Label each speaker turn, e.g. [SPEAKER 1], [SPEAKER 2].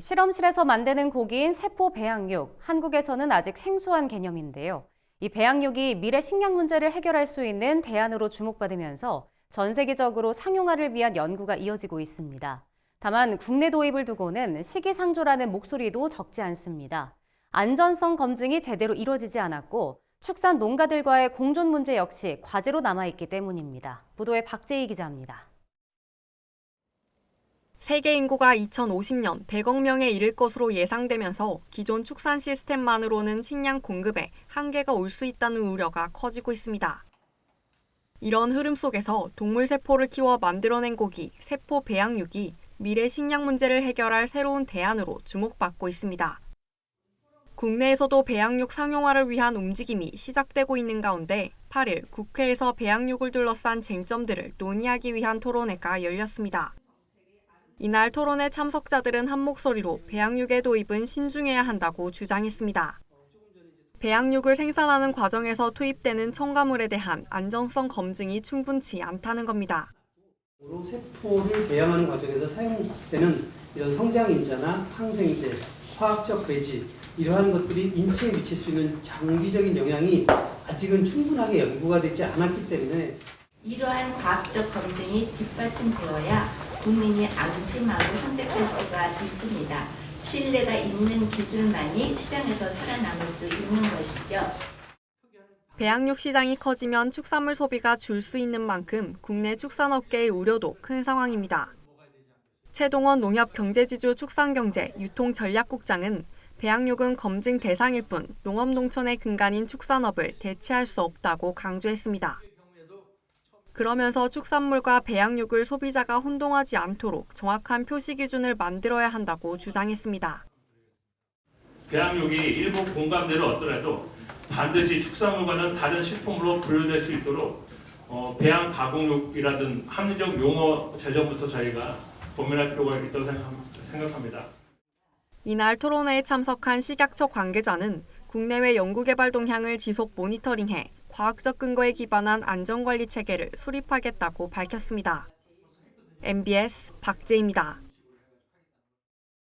[SPEAKER 1] 실험실에서 만드는 고기인 세포 배양육, 한국에서는 아직 생소한 개념인데요. 이 배양육이 미래 식량 문제를 해결할 수 있는 대안으로 주목받으면서 전 세계적으로 상용화를 위한 연구가 이어지고 있습니다. 다만 국내 도입을 두고는 시기상조라는 목소리도 적지 않습니다. 안전성 검증이 제대로 이루어지지 않았고 축산 농가들과의 공존 문제 역시 과제로 남아있기 때문입니다. 보도에 박재희 기자입니다.
[SPEAKER 2] 세계 인구가 2050년 100억 명에 이를 것으로 예상되면서 기존 축산 시스템만으로는 식량 공급에 한계가 올 수 있다는 우려가 커지고 있습니다. 이런 흐름 속에서 동물 세포를 키워 만들어낸 고기, 세포 배양육이 미래 식량 문제를 해결할 새로운 대안으로 주목받고 있습니다. 국내에서도 배양육 상용화를 위한 움직임이 시작되고 있는 가운데 8일 국회에서 배양육을 둘러싼 쟁점들을 논의하기 위한 토론회가 열렸습니다. 이날 토론회 참석자들은 한 목소리로 배양육의 도입은 신중해야 한다고 주장했습니다. 배양육을 생산하는 과정에서 투입되는 첨가물에 대한 안정성 검증이 충분치 않다는 겁니다.
[SPEAKER 3] 으로 세포를 배양하는 과정에서 사용되는 이런 성장인자나 항생제, 화학적 배지 이러한 것들이 인체에 미칠 수 있는 장기적인 영향이 아직은 충분하게 연구가 되지 않았기 때문에
[SPEAKER 4] 이러한 과학적 검증이 뒷받침되어야 국민이 안심하고 선택할 수가 있습니다. 신뢰가 있는 기술만이 시장에서 살아남을 수 있는 것이죠.
[SPEAKER 2] 배양육 시장이 커지면 축산물 소비가 줄 수 있는 만큼 국내 축산업계의 우려도 큰 상황입니다. 최동원 농협경제지주 축산경제 유통전략국장은 배양육은 검증 대상일 뿐 농업농촌의 근간인 축산업을 대체할 수 없다고 강조했습니다. 그러면서 축산물과 배양육을 소비자가 혼동하지 않도록 정확한 표시 기준을 만들어야 한다고 주장했습니다.
[SPEAKER 5] 배양육이 일부 공감대를 얻더라도 반드시 축산물과는 다른 식품으로 분류될 수 있도록 어, 배양 가공육이라든 합리적 용어 제정부터 저희가 고민할 필요가 있다고 생각- 생각합니다.
[SPEAKER 2] 이날 토론회에 참석한 식약처 관계자는 국내외 연구개발 동향을 지속 모니터링해 과학적 근거에 기반한 안전관리 체계를 수립하겠다고 밝혔습니다. MBS 박재입니다.